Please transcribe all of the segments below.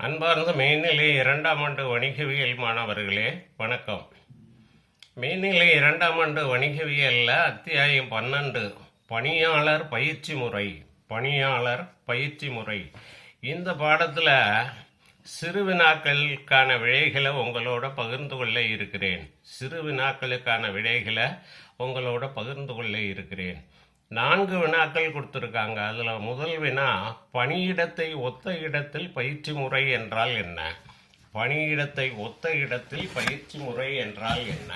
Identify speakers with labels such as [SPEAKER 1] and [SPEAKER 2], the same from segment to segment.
[SPEAKER 1] அன்பார்ந்த மேல்நிலை இரண்டாம் ஆண்டு வணிகவியல் மாணவர்களே வணக்கம். மேல்நிலை இரண்டாம் ஆண்டு வணிகவியலில் அத்தியாயம் பன்னெண்டு பணியாளர் பயிற்சி முறை பணியாளர் பயிற்சி முறை. இந்த பாடத்தில் சிறு வினாக்களுக்கான விடைகளை உங்களோட பகிர்ந்து கொள்ள இருக்கிறேன். சிறு வினாக்களுக்கான விடைகளை உங்களோட பகிர்ந்து கொள்ள இருக்கிறேன். நான்கு வினாக்கள் கொடுத்துருக்காங்க. அதில் முதல் வினா பணியிடத்தை ஒத்த இடத்தில் பயிற்சி முறை என்றால் என்ன? பணியிடத்தை ஒத்த இடத்தில் பயிற்சி முறை என்றால் என்ன?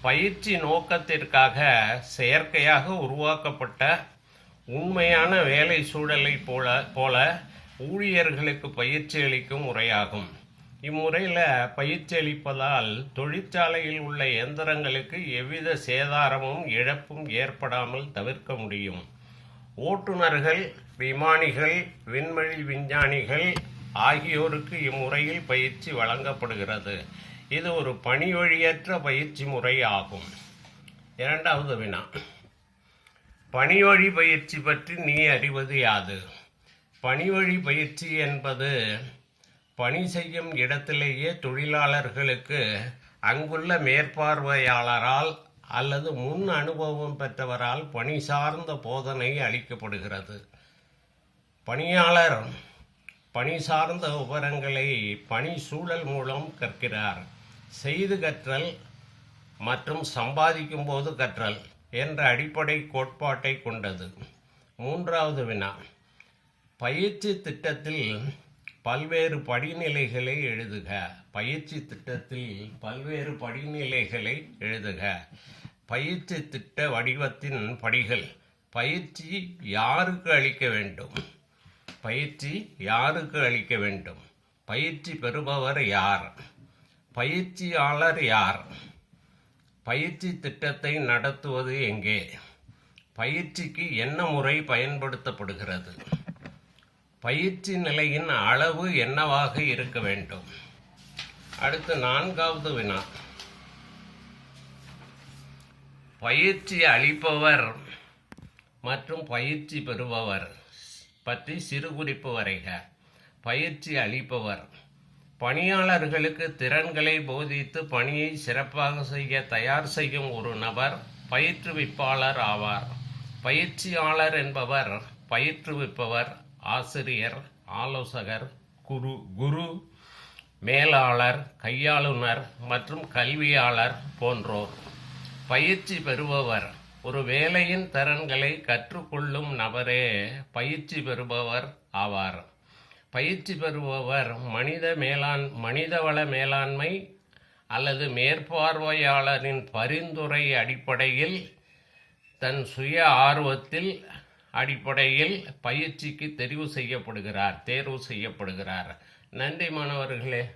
[SPEAKER 1] பயிற்சி நோக்கத்திற்காக செயற்கையாக உருவாக்கப்பட்ட உண்மையான வேலை சூழலை போல போல ஊழியர்களுக்கு பயிற்சி அளிக்கும் முறையாகும். இம்முறையில் பயிற்சி அளிப்பதால் தொழிற்சாலையில் உள்ள இயந்திரங்களுக்கு எவ்வித சேதாரமும் இழப்பும் ஏற்படாமல் தவிர்க்க முடியும். ஓட்டுநர்கள் விமானிகள் விண்வெளி விஞ்ஞானிகள் ஆகியோருக்கு இம்முறையில் பயிற்சி வழங்கப்படுகிறது. இது ஒரு பணி வழியற்ற பயிற்சி முறை ஆகும் இரண்டாவது வினா. பணிவழி பயிற்சி பற்றி நீ அறிவது யாது? பணிவழி பயிற்சி என்பது பணி செய்யும் இடத்திலேயே தொழிலாளர்களுக்கு அங்குள்ள மேற்பார்வையாளரால் அல்லது முன் அனுபவம் பெற்றவரால் பணி சார்ந்த போதனை அளிக்கப்படுகிறது. பணியாளர் பணி சார்ந்த விவரங்களை பணி சூழல் மூலம் கற்கிறார். செய்து கற்றல் மற்றும் சம்பாதிக்கும் போது கற்றல் என்ற அடிப்படை கோட்பாட்டை கொண்டது. மூன்றாவது வினா. பயிற்சி திட்டத்தில் பல்வேறு படிநிலைகளை எழுதுக. பயிற்சி திட்டத்தில் பல்வேறு படிநிலைகளை எழுதுக. பயிற்சி திட்ட வடிவத்தின் படிகள். பயிற்சி யாருக்கு அளிக்க வேண்டும்? பயிற்சி யாருக்கு அளிக்க வேண்டும்? பயிற்சி பெறுபவர் யார்? பயிற்சியாளர் யார்? பயிற்சி திட்டத்தை நடத்துவது எங்கே? பயிற்சிக்கு என்ன முறை பயன்படுத்தப்படுகிறது? பயிற்சி நிலையின் அளவு என்னவாக இருக்க வேண்டும்? அடுத்து நான்காவது வினா. பயிற்சி அளிப்பவர் மற்றும் பயிற்சி பெறுபவர் பற்றி சிறு குறிப்பு வரைக. பயிற்சி அளிப்பவர். பணியாளர்களுக்கு திறன்களை போதித்து பணியை சிறப்பாக செய்ய தயார் செய்யும் ஒரு நபர் பயிற்றுவிப்பாளர் ஆவார். பயிற்சியாளர் என்பவர் பயிற்றுவிப்பவர் ஆசிரியர் ஆலோசகர் குரு குரு மேலாளர் கையாளுனர் மற்றும் கல்வியாளர் போன்றோர். பயிற்சி பெறுபவர் ஒரு வேலையின் திறன்களை கற்றுக்கொள்ளும் நபரே பயிற்சி பெறுபவர் ஆவார். பயிற்சி பெறுபவர் மனித மேலாண் மனிதவள மேலாண்மை அல்லது மேற்பார்வையாளரின் பரிந்துரை அடிப்படையில் தன் சுய ஆர்வத்தில் அடிப்படையில் பயிற்சிக்கு தெரிவு செய்யப்படுகிறார் தேர்வு செய்யப்படுகிறார். நன்றி மாணவர்களே.